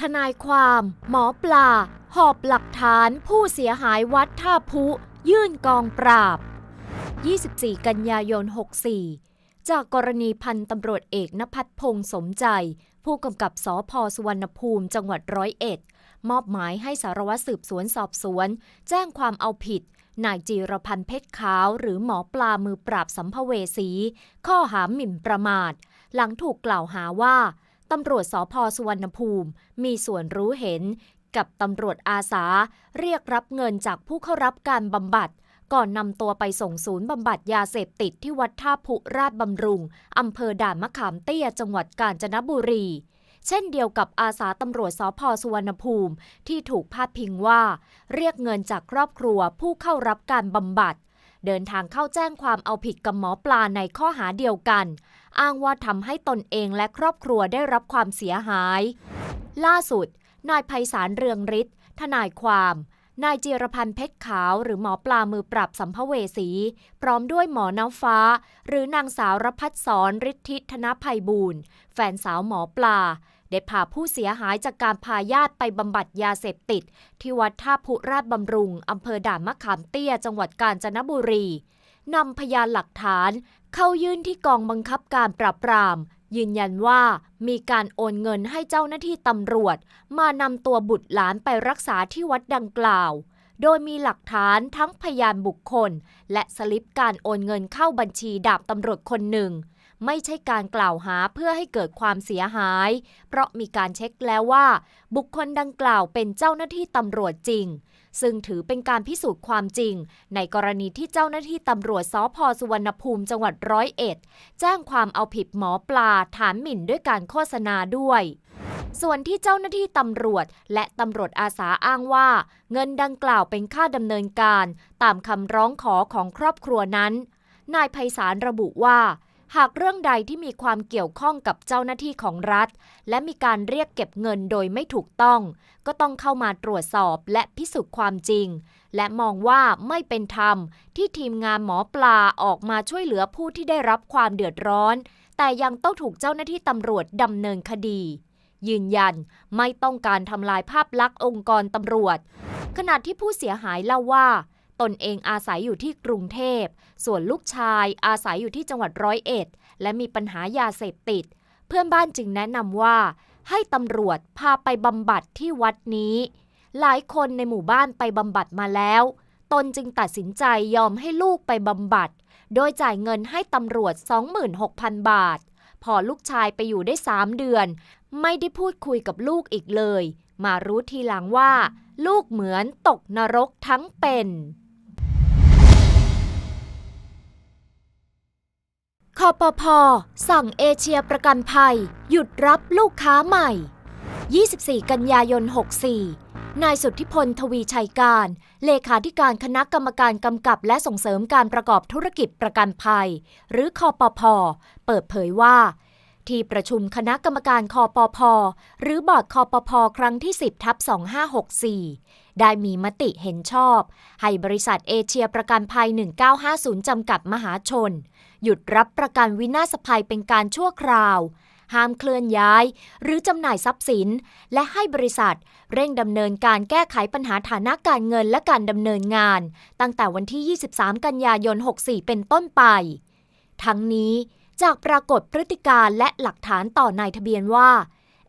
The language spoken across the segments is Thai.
ทนายความ หมอปลา หอบหลักฐานผู้เสียหายวัดท่าพุ ยื่นกองปราบ 24 กันยายน 64 จากกรณีพันตำรวจเอกนภัทรพงษ์สมใจ ผู้กำกับสพสุวรรณภูมิจังหวัดร้อยเอ็ด มอบหมายให้สารวัตรสืบสวนสอบสวน แจ้งความเอาผิดนายจีรพันธ์เพชรขาว หรือหมอปลามือปราบสัมภเวสี ข้อหาหมิ่นประมาท หลังถูกกล่าวหาว่า ตำรวจสพสุวรรณภูมิ มีส่วนรู้เห็นกับตำรวจอาสา เรียกรับเงินจากผู้เข้ารับการบำบัด ก่อนนำตัวไปส่งศูนย์บำบัดยาเสพติดที่วัดท่าพุราชบำรุงอำเภอด่านมะขามเตี้ยจังหวัดกาญจนบุรี เช่นเดียวกับอาสาตำรวจสพสุวรรณภูมิที่ถูกพาดพิงว่า เรียกเงินจากครอบครัวผู้เข้ารับการบำบัด เดินทางเข้าแจ้งความเอาผิดกับหมอปลาในข้อหาเดียวกัน อ้างว่าทำให้ตนเองและครอบครัวได้รับความเสียหาย ล่าสุด นายไพศาลเรืองฤทธิ์ทนายความนายจีรพันธ์เพชรขาวหรือหมอปลามือปราบสัมภเวสี พร้อมด้วยหมอน้ำฟ้า หรือนางสาวรพัฒสอนฤทธิธนภัยบูรณ์แฟนสาวหมอปลา ได้พาผู้เสียหายจากการพาญาติไปบำบัดยาเสพติด ที่วัดท่าพุราชบำรุงอำเภอด่านมะขามเตี้ยจังหวัดกาญจนบุรีนำพยานหลักฐาน เข้ายื่นที่กองบังคับการปราบปราม ยืนยันว่ามีการโอนเงินให้เจ้าหน้าที่ตำรวจ มานำตัวบุตรหลานไปรักษาที่วัดดังกล่าว โดยมีหลักฐานทั้งพยานบุคคล และสลิปการโอนเงินเข้าบัญชีดาบตำรวจคนหนึ่ง ไม่ใช่การกล่าวหาเพื่อให้เกิดความเสียหาย เพราะมีการเช็คแล้วว่า บุคคลดังกล่าวเป็นเจ้าหน้าที่ตำรวจจริง ซึ่งถือเป็นการพิสูจน์ความจริง ในกรณีที่เจ้าหน้าที่ตำรวจสพสุวรรณภูมิจังหวัดร้อยเอ็ด แจ้งความเอาผิดหมอปลาฐานหมิ่นด้วยการโฆษณาด้วยส่วนที่เจ้าหน้าที่ตำรวจ และตำรวจอาสาอ้างว่า เงินดังกล่าวเป็นค่าดำเนินการ ตามคำร้องขอของครอบครัวนั้น นายไพศาลระบุว่า หากเรื่องใดที่มีความเกี่ยวข้องกับเจ้าหน้าที่ของรัฐ และมีการเรียกเก็บเงินโดยไม่ถูกต้อง ก็ต้องเข้ามาตรวจสอบและพิสูจน์ความจริง และมองว่าไม่เป็นธรรมที่ทีมงานหมอปลาออกมาช่วยเหลือผู้ที่ได้รับความเดือดร้อน แต่ยังต้องถูกเจ้าหน้าที่ตำรวจดำเนินคดี ยืนยันไม่ต้องการทำลายภาพลักษณ์องค์กรตำรวจ ขณะที่ผู้เสียหายเล่าว่า ตนเองอาศัยอยู่ที่กรุงเทพ ส่วนลูกชายอาศัยอยู่ที่จังหวัดร้อยเอ็ด และมีปัญหายาเสพติด เพื่อนบ้านจึงแนะนำว่า ให้ตำรวจพาไปบำบัดที่วัดนี้ หลายคนในหมู่บ้านไปบำบัดมาแล้ว ตนจึงตัดสินใจยอมให้ลูกไปบำบัด โดยจ่ายเงินให้ตำรวจ 26,000 บาท พอลูกชายไปอยู่ได้ 3 เดือน ไม่ได้พูดคุยกับลูกอีกเลย มารู้ทีหลังว่า ลูกเหมือนตกนรกทั้งเป็น คอปพสั่งเอเชียประกันภัย หยุดรับลูกค้าใหม่ 24 กันยายน 64 นายสุทธิพลทวีชัยการ เลขาธิการคณะกรรมการกำกับและส่งเสริมการประกอบธุรกิจประกันภัย หรือคอปพเปิดเผยว่า ที่ประชุมคณะกรรมการคอปพหรือบอร์ดคอปพครั้งที่ 10ทับ2564 ได้มีมติเห็นชอบ ให้บริษัทเอเชียประกันภัย 1950 จำกัดมหาชน หยุดรับประกันวินาศภัยเป็นการชั่วคราว ห้ามเคลื่อนย้าย หรือจำหน่ายทรัพย์สิน และให้บริษัท เร่งดำเนินการแก้ไขปัญหาฐานะการเงินและการดำเนินงาน ตั้งแต่วันที่ 23 กันยายน 64 เป็นต้นไป ทั้งนี้ จากปรากฏพฤติการและหลักฐานต่อนายทะเบียนว่า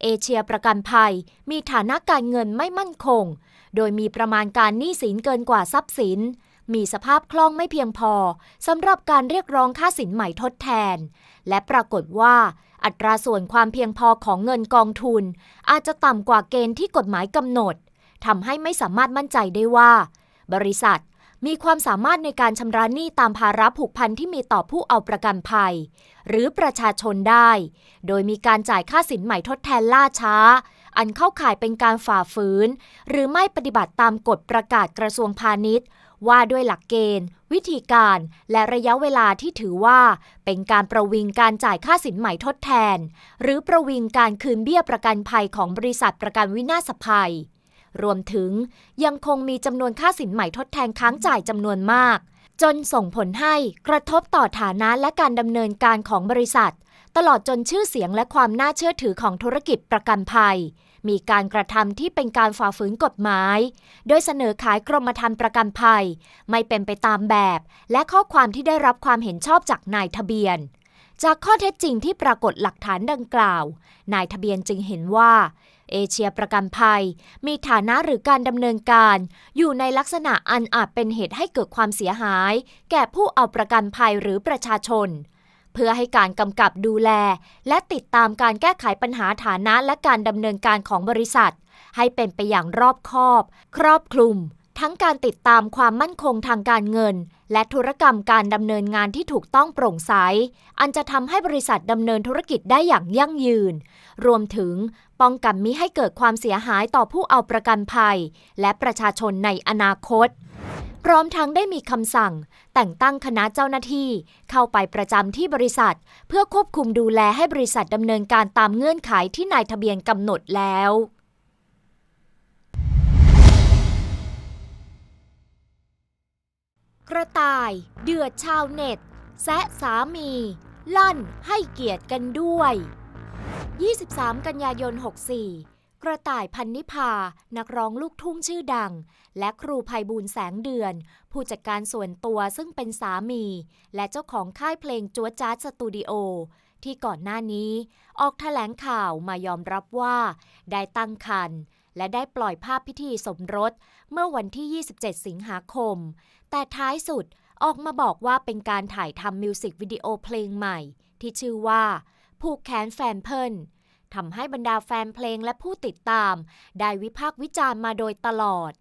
เอเชียประกันภัยมีฐานะการเงินไม่มั่นคง โดยมีประมาณการหนี้สินเกินกว่าทรัพย์สิน มีสภาพคล่องไม่เพียงพอสำหรับการเรียกร้องค่าสินใหม่ทดแทน และปรากฏว่า อัตราส่วนความเพียงพอของเงินกองทุน อาจจะต่ำกว่าเกณฑ์ที่กฎหมายกำหนดทำให้ไม่สามารถมั่นใจได้ว่า บริษัท มีความสามารถในการชำระหนี้ตามภาระผูกพันที่มีต่อผู้เอาประกันภัย หรือประชาชนได้ โดยมีการจ่ายค่าสินใหม่ทดแทนล่าช้า อันเข้าข่ายเป็นการฝ่าฝืน หรือไม่ปฏิบัติตามกฎประกาศกระทรวงพาณิชย์ ว่าด้วยหลักเกณฑ์ วิธีการ และระยะเวลาที่ถือว่า เป็นการประวิงการจ่ายค่าสินใหม่ทดแทน หรือประวิงการคืนเบี้ยประกันภัยของบริษัทประกันวินาศภัย รวมถึงยังคงมีจำนวนค่าสินใหม่ทดแทนค้างจ่ายจำนวนมาก จนส่งผลให้กระทบต่อฐานะและการดำเนินการของบริษัท ตลอดจนชื่อเสียงและความน่าเชื่อถือของธุรกิจประกันภัย มีการกระทำที่เป็นการฝ่าฝืนกฎหมาย โดยเสนอขายกรมธรรม์ประกันภัย ไม่เป็นไปตามแบบ และข้อความที่ได้รับความเห็นชอบจากนายทะเบียนจากข้อเท็จจริงที่ปรากฏหลักฐานดังกล่าว นายทะเบียนจึงเห็นว่า เอเชียประกันภัย มีฐานะหรือการดำเนินการ อยู่ในลักษณะอันอาจเป็นเหตุให้เกิดความเสียหาย แก่ผู้เอาประกันภัยหรือประชาชน เพื่อให้การกำกับดูแล และติดตามการแก้ไขปัญหาฐานะและการดำเนินการของบริษัท ให้เป็นไปอย่างรอบคอบ ครอบคลุม ทั้งการติดตามความมั่นคงทางการเงิน และธุรกรรมการดำเนินงานที่ถูกต้องโปร่งใส อันจะทำให้บริษัทดำเนินธุรกิจได้อย่างยั่งยืน รวมถึง ป้องกันมิให้เกิดความเสียหายต่อผู้เอาประกันภัย และประชาชนในอนาคต พร้อมทั้งได้มีคำสั่ง แต่งตั้งคณะเจ้าหน้าที่ เข้าไปประจำที่บริษัท เพื่อควบคุมดูแลให้บริษัทดำเนินการตามเงื่อนไขที่นายทะเบียนกำหนดแล้วกระต่าย เดือดชาวเน็ต แซะสามี ลั่นให้เกียรติกันด้วย 23 กันยายน 64 กระต่ายพันนิพา นักร้องลูกทุ่งชื่อดัง และครูภัยบูลแสงเดือน ผู้จัดการส่วนตัวซึ่งเป็นสามี และเจ้าของค่ายเพลงจัวจ้าสตูดิโอ ที่ก่อนหน้านี้ ออกแถลงข่าวมายอมรับว่า ได้ตั้งครรภ์และได้ปล่อยภาพพิธีสมรส เมื่อวันที่ 27 สิงหาคม แต่ท้ายสุดออกมาบอกว่าเป็นการถ่ายทำมิวสิกวิดีโอเพลงใหม่ ที่ชื่อว่า ผูกแขนแฟนเพิ่นทำให้บรรดาแฟนเพลงและผู้ติดตาม ได้วิพากษ์วิจารณ์มาโดยตลอด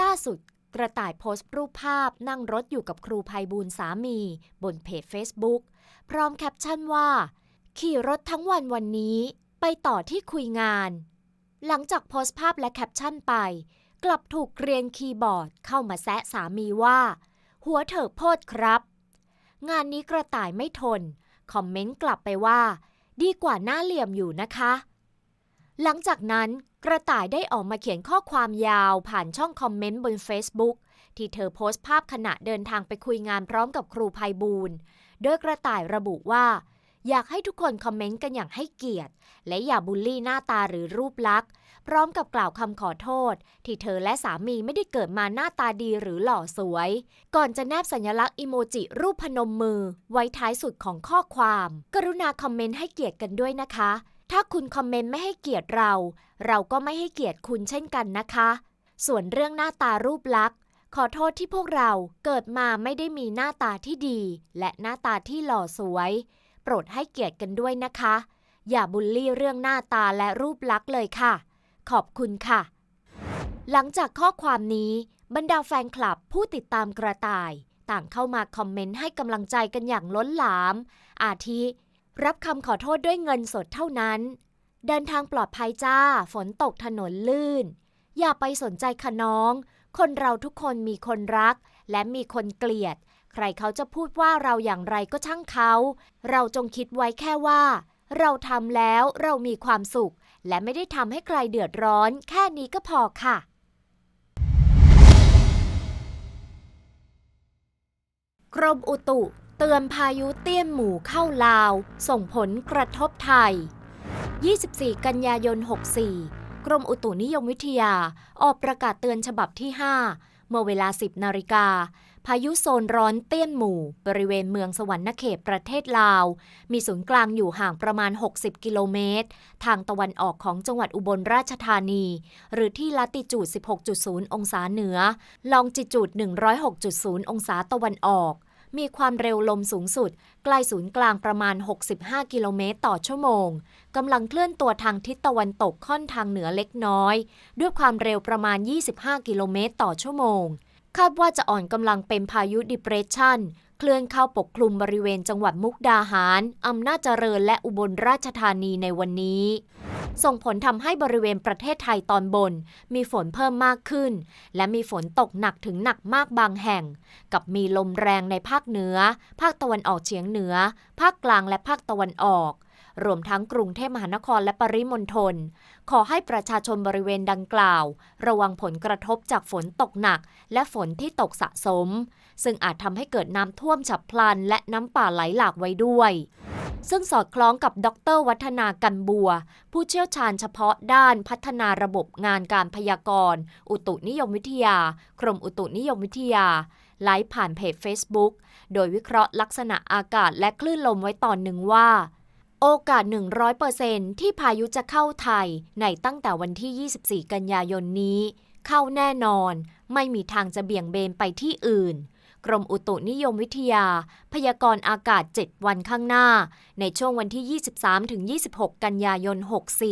ล่าสุดกระต่ายโพสต์รูปภาพนั่งรถอยู่กับครูภัยบูลสามี บนเพจ Facebook พร้อมแคปชั่นว่า ขี่รถทั้งวันวันนี้ ไปต่อที่คุยงาน หลังจากโพสต์ภาพและแคปชั่นไป กลับถูกเกรียนคีย์บอร์ดเข้ามาแซะสามีว่า หัวเถอะโพดครับ งานนี้กระต่ายไม่ทน คอมเมนต์กลับไปว่า ดีกว่าหน้าเหลี่ยมอยู่นะคะ หลังจากนั้นกระต่ายได้ออกมาเขียนข้อความยาวผ่านช่องคอมเมนต์บน Facebook ที่เธอโพสต์ภาพขณะเดินทางไปคุยงานพร้อมกับครูภัยบูลโดยกระต่ายระบุว่า อยากให้ทุกคนคอมเมนต์กันอย่างให้เกียรติ และอย่าบูลลี่หน้าตาหรือรูปลักษณ์ พร้อมกับกล่าวคำขอโทษ ที่เธอและสามีไม่ได้เกิดมาหน้าตาดีหรือหล่อสวย ก่อนจะแนบสัญลักษณ์อิโมจิรูปพนมมือ ไว้ท้ายสุดของข้อความ กรุณาคอมเมนต์ให้เกียรติกันด้วยนะคะ ถ้าคุณคอมเมนต์ไม่ให้เกียรติเรา เราก็ไม่ให้เกียรติคุณเช่นกันนะคะ ส่วนเรื่องหน้าตารูปลักษณ์ขอโทษที่พวกเราเกิดมาไม่ได้มีหน้าตาที่ดี และหน้าตาที่หล่อสวย โปรดให้เกียรติกันด้วยนะคะ อย่าบูลลี่เรื่องหน้าตาและรูปลักษณ์เลยค่ะ ขอบคุณค่ะ หลังจากข้อความนี้บรรดาแฟนคลับผู้ติดตามกระต่าย ต่างเข้ามาคอมเมนต์ให้กำลังใจกันอย่างล้นหลาม อาทิ รับคำขอโทษด้วยเงินสดเท่านั้น เดินทางปลอดภัยจ้า ฝนตกถนนลื่น อย่าไปสนใจคะน้อง คนเราทุกคนมีคนรัก และมีคนเกลียด ใครเขาจะพูดว่าเราอย่างไรก็ช่างเขา เราจงคิดไว้แค่ว่า เราทำแล้วเรามีความสุข และไม่ได้ทำให้ใครเดือดร้อน แค่นี้ก็พอค่ะ กรมอุตุ เตือนพายุเตี้ยนหมู่เข้าลาว ส่งผลกระทบไทย 24 กันยายน 64 กรมอุตุนิยมวิทยา ออกประกาศเตือนฉบับที่ 5 เมื่อเวลา 10 นาฬิกา พายุโซนร้อนเตี้ยนหมู่ บริเวณเมืองสวรรณเขตประเทศลาว มีศูนย์กลางอยู่ห่างประมาณ 60 กิโลเมตร ทางตะวันออกของจังหวัดอุบลราชธานี หรือที่ลัติจูด 16.0 องศาเหนือ ลองจิจูด 106.0 องศาตะวันออกมีความเร็วลมสูงสุด ใกล้ศูนย์กลางประมาณ 65 กิโลเมตรต่อชั่วโมง กำลังเคลื่อนตัวทางทิศตะวันตกค่อนทางเหนือเล็กน้อย ด้วยความเร็วประมาณ 25 กิโลเมตรต่อชั่วโมง คาดว่าจะอ่อนกำลังเป็นพายุดิเปรสชันเคลื่อนเข้าปกคลุมบริเวณจังหวัดมุกดาหาร อำนาจเจริญและอุบลราชธานีในวันนี้ ส่งผลทำให้บริเวณประเทศไทยตอนบน มีฝนเพิ่มมากขึ้น และมีฝนตกหนักถึงหนักมากบางแห่ง กับมีลมแรงในภาคเหนือ ภาคตะวันออกเฉียงเหนือ ภาคกลางและภาคตะวันออก รวมทั้งกรุงเทพมหานครและปริมณฑลขอให้ประชาชนบริเวณดังกล่าว ระวังผลกระทบจากฝนตกหนัก และฝนที่ตกสะสม ซึ่งอาจทำให้เกิดน้ำท่วมฉับพลัน และน้ำป่าไหลหลากไว้ด้วยซึ่งสอดคล้องกับดร วัฒนากันบัว ผู้เชี่ยวชาญเฉพาะด้านพัฒนาระบบงานการพยากรณ์ อุตุนิยมวิทยา กรมอุตุนิยมวิทยา ไลฟ์ผ่านเพจ Facebook โดยวิเคราะห์ลักษณะอากาศและคลื่นลมไว้ตอนหนึ่งว่า โอกาส 100%ที่พายุจะเข้าไทยในตั้งแต่วันที่ 24 กันยายนนี้ เข้าแน่นอน ไม่มีทางจะเบี่ยงเบนไปที่อื่น กรมอุตุนิยมวิทยา พยากรณ์อากาศ 7 วันข้างหน้า ในช่วงวันที่ 23-26 กันยายน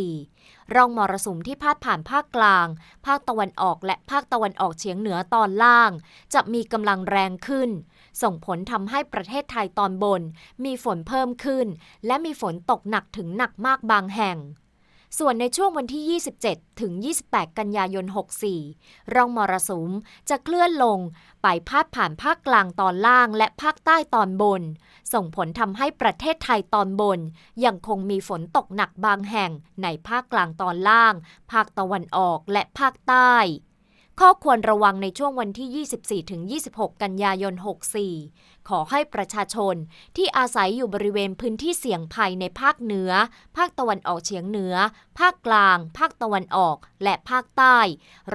64 ร่องมรสุมที่พาดผ่านภาคกลาง ภาคตะวันออกและภาคตะวันออกเฉียงเหนือตอนล่าง จะมีกำลังแรงขึ้น ส่งผลทำให้ประเทศไทยตอนบน มีฝนเพิ่มขึ้น และมีฝนตกหนักถึงหนักมากบางแห่ง ส่วนในช่วงวันที่ 27 ถึง 28 กันยายน 64 ร่องมรสุมจะเคลื่อนลง ไปพาดผ่านภาคกลางตอนล่างและภาคใต้ตอนบน ส่งผลทำให้ประเทศไทยตอนบน ยังคงมีฝนตกหนักบางแห่งในภาคกลางตอนล่าง ภาคตะวันออกและภาคใต้ ข้อควรระวังในช่วงวันที่ 24-26 กันยายน 64 ขอให้ประชาชนที่อาศัยอยู่บริเวณพื้นที่เสี่ยงภัยในภาคเหนือ ภาคตะวันออกเฉียงเหนือ ภาคกลาง ภาคตะวันออก และภาคใต้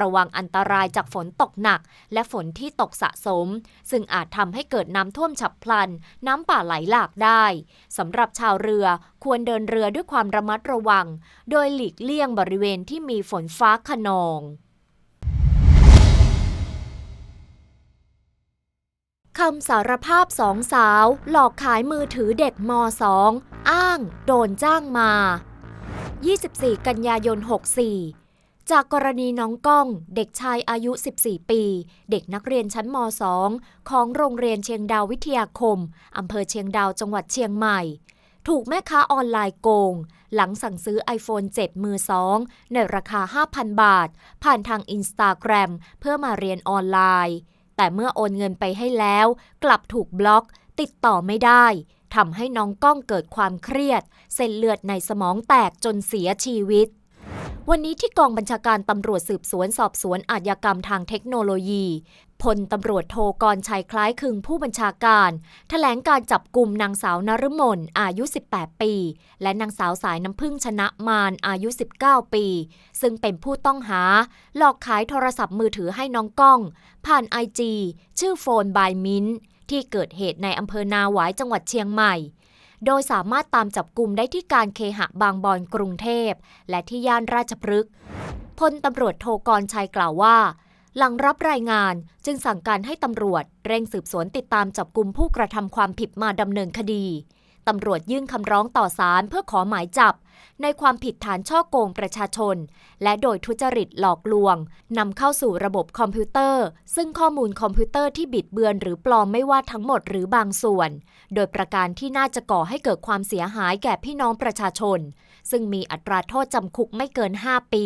ระวังอันตรายจากฝนตกหนัก และฝนที่ตกสะสม ซึ่งอาจทำให้เกิดน้ำท่วมฉับพลัน น้ำป่าไหลหลากได้สำหรับชาวเรือควรเดินเรือด้วยความระมัดระวัง โดยหลีกเลี่ยงบริเวณที่มีฝนฟ้าขนอง คำสารภาพสองสาว หลอกขายมือถือเด็กม 2 อ้าง โดนจ้างมา 24 กันยายน 64 จากกรณีน้องก้อง เด็กชายอายุ 14 ปี เด็กนักเรียนชั้นม 2 ของโรงเรียนเชียงดาววิทยาคม อำเภอเชียงดาวจังหวัดเชียงใหม่ ถูกแม่ค้าออนไลน์โกง หลังสั่งซื้อ iPhone 7 มือ 2 ในราคา 5,000 บาท ผ่านทางอินสตาแกรมเพื่อมาเรียนออนไลน์ แต่เมื่อโอนเงินไปให้แล้ว กลับถูกบล็อก ติดต่อไม่ได้ทำให้น้องก้องเกิดความเครียด เส้นเลือดในสมองแตกจนเสียชีวิต วันนี้ที่กองบัญชาการตำรวจสืบสวนสอบสวนอาชญากรรมทางเทคโนโลยี พลตำรวจโทกรชัยคล้ายคึงผู้บัญชาการแถลงการจับกลุ่มนางสาวนฤมลอายุ 18 ปี และนางสาวสายน้ำพึ่งชนะมารอายุ 19 ปี ซึ่งเป็นผู้ต้องหา หลอกขายโทรศัพท์มือถือให้น้องก้อง ผ่านไอจีชื่อโฟนบายมินที่เกิดเหตุในอำเภอนาหวายจังหวัดเชียงใหม่ โดยสามารถตามจับกลุ่มได้ที่การเคหะบางบอนกรุงเทพ และที่ย่านราชพฤกษ์พลตำรวจโทกรชัยกล่าวว่า หลังรับรายงานจึงสั่งการให้ตำรวจ เร่งสืบสวนติดตามจับกลุ่มผู้กระทำความผิดมาดำเนินคดีตำรวจยื่นคำร้องต่อศาลเพื่อขอหมายจับ ในความผิดฐานช่อโกงประชาชน และโดยทุจริตหลอกลวงนำเข้าสู่ระบบคอมพิวเตอร์ ซึ่งข้อมูลคอมพิวเตอร์ที่บิดเบือนหรือปลอมไม่ว่าทั้งหมดหรือบางส่วน โดยประการที่น่าจะก่อให้เกิดความเสียหายแก่พี่น้องประชาชน ซึ่งมีอัตราโทษจำคุกไม่เกิน 5 ปี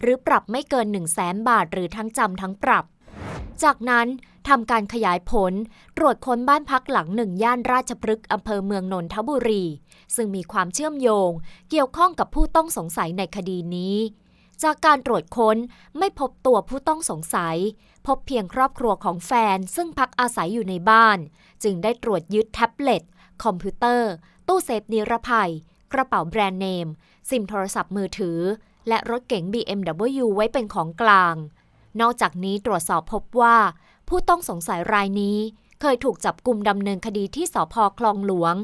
หรือปรับไม่เกิน 1 0 0 0 0แสนบาท หรือทั้งจำทั้งปรับ จากนั้นทำการขยายผล ตรวจค้นบ้านพักหลังหนึ่งย่านราชพฤกษ์อำเภอเมืองนนทบุรี ซึ่งมีความเชื่อมโยง เกี่ยวข้องกับผู้ต้องสงสัยในคดีนี้ จากการตรวจค้นไม่พบตัวผู้ต้องสงสัย พบเพียงครอบครัวของแฟน ซึ่งพักอาศัยอยู่ในบ้าน จึงได้ตรวจยึดแท็บเล็ต คอมพิวเตอร์ ตู้เซฟนิรภัย กระเป๋าแบรนด์เนม ซิมโทรศัพท์มือถือ และรถเก๋ง BMW ไว้เป็นของกลาง นอกจากนี้ตรวจสอบพบว่า ผู้ต้องสงสัยรายนี้เคยถูกจับกลุ่มดำเนินคดีที่สพคลองหลวง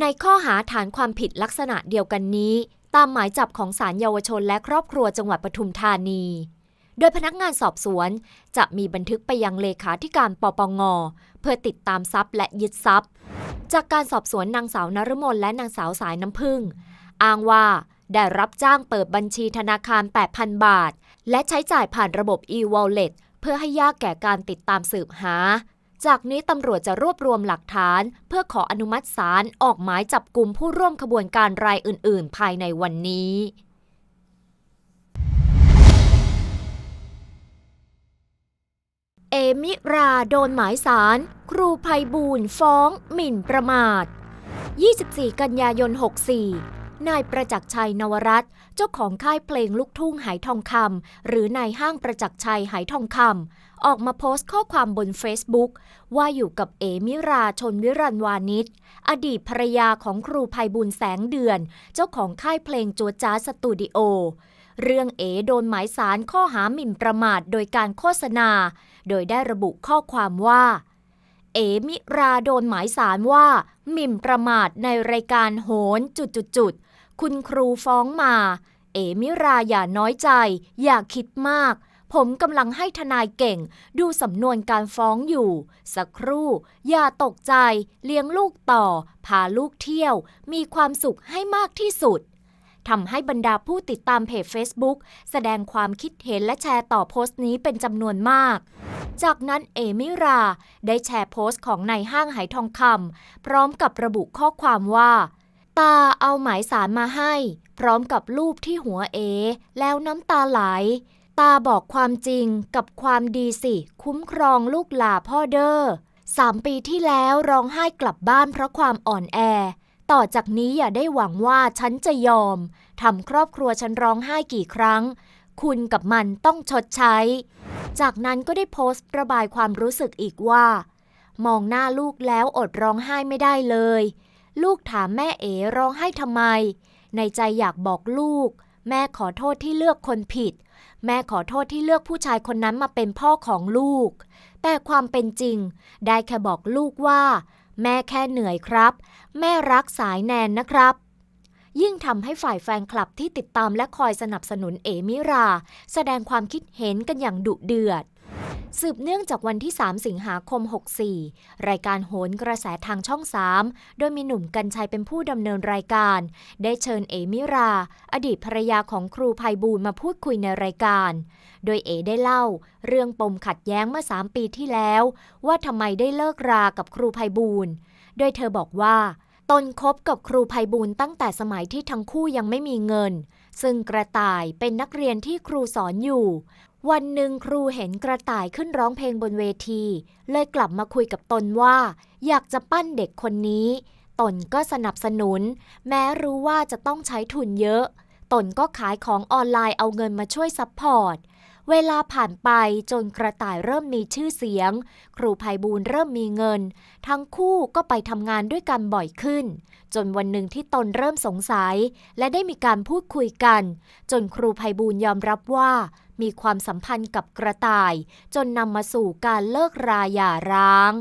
ในข้อหาฐานความผิดลักษณะเดียวกันนี้ ตามหมายจับของศาลเยาวชนและครอบครัวจังหวัดปทุมธานี โดยพนักงานสอบสวน จะมีบันทึกไปยังเลขาธิการปปง เพื่อติดตามทรัพย์และยึดทรัพย์ จากการสอบสวนนางสาวนฤมลและนางสาวสายน้ำพึ่ง อ้างว่าได้รับจ้างเปิดบัญชีธนาคาร 8,000 บาท และใช้จ่ายผ่านระบบ e-wallet เพื่อให้ยากแก่การติดตามสืบหา จากนี้ตำรวจจะรวบรวมหลักฐาน เพื่อขออนุมัติศาลออกหมายจับกลุ่มผู้ร่วมขบวนการรายอื่น ๆ ภายในวันนี้ เอมิราโดนหมายสาร ครูภัยบูลฟ้องหมิ่นประมาท 24 กันยายน 64 นายประจักษ์ชัยนวรัตน์เจ้าของค่ายเพลงลูกทุ่งไหทองคำหรือนายห้างประจักษ์ชัยไหทองคำออกมาโพสต์ข้อความบน Facebook ว่าอยู่กับเอมิราชนวิรันวานิชอดีตภรรยาของครูภัยบุญแสงเดือน เจ้าของค่ายเพลงจัวจ้าสตูดิโอ เรื่องเอโดนหมายสารข้อหาหมิ่นประมาทโดยการโฆษณา โดยได้ระบุข้อความว่า เอมิราโดนหมายสารว่า หมิ่นประมาทในรายการโหนจุดๆๆคุณครูฟ้องมา เอมิราอย่าน้อยใจ อย่าคิดมาก ผมกำลังให้ทนายเก่ง ดูสำนวนการฟ้องอยู่ สักครู่ อย่าตกใจ เลี้ยงลูกต่อ พาลูกเที่ยว มีความสุขให้มากที่สุด ทำให้บรรดาผู้ติดตามเพจ Facebook แสดงความคิดเห็นและแชร์ต่อโพสต์นี้เป็นจำนวนมาก จากนั้นเอมิรา ได้แชร์โพสต์ของนายห้างไหทองคำพร้อมกับระบุข้อความว่า ตาเอาหมายสารมาให้ พร้อมกับรูปที่หัวเอ แล้วน้ำตาไหล ตาบอกความจริงกับความดีสิ คุ้มครองลูกหลาพ่อเด้อสามปีที่แล้วร้องไห้กลับบ้านเพราะความอ่อนแอ ต่อจากนี้อย่าได้หวังว่าฉันจะยอมทำครอบครัวฉันร้องไห้กี่ครั้ง คุณกับมันต้องชดใช้ จากนั้นก็ได้โพสต์ระบายความรู้สึกอีกว่า มองหน้าลูกแล้วอดร้องไห้ไม่ได้เลย ลูกถามแม่เอ๋ร้องไห้ทำไม ในใจอยากบอกลูก แม่ขอโทษที่เลือกคนผิด แม่ขอโทษที่เลือกผู้ชายคนนั้นมาเป็นพ่อของลูก แต่ความเป็นจริง ได้แค่บอกลูกว่า แม่แค่เหนื่อยครับ แม่รักสายแนนนะครับ ยิ่งทำให้ฝ่ายแฟนคลับที่ติดตามและคอยสนับสนุนเอมิรา แสดงความคิดเห็นกันอย่างดุเดือด สืบเนื่องจากวันที่ 3 สิงหาคม 64 รายการโหนกระแสทางช่อง 3 โดยมีหนุ่มกัญชัยเป็นผู้ดำเนินรายการ ได้เชิญเอมิรา อดีตภรรยาของครูภัยบูลมาพูดคุยในรายการ โดยเอได้เล่า เรื่องปมขัดแย้งเมื่อ 3 ปีที่แล้ว ว่าทำไมได้เลิกรากับครูภัยบูลโดยเธอบอกว่าตนคบกับครูภัยบูลตั้งแต่สมัยที่ทั้งคู่ยังไม่มีเงิน ซึ่งกระต่ายเป็นนักเรียนที่ครูสอนอยู่ วันหนึ่งครูเห็นกระต่ายขึ้นร้องเพลงบนเวที เลยกลับมาคุยกับตนว่า อยากจะปั้นเด็กคนนี้ ตนก็สนับสนุน แม้รู้ว่าจะต้องใช้ทุนเยอะ ตนก็ขายของออนไลน์เอาเงินมาช่วยซัพพอร์ต เวลาผ่านไปจนกระต่ายเริ่มมีชื่อเสียง ครูภัยบูลเริ่มมีเงิน ทั้งคู่ก็ไปทำงานด้วยกันบ่อยขึ้น จนวันหนึ่งที่ตนเริ่มสงสัย และได้มีการพูดคุยกัน จนครูภัยบูลยอมรับว่า มีความสัมพันธ์กับกระต่าย จนนำมาสู่การเลิกราหย่าร้าง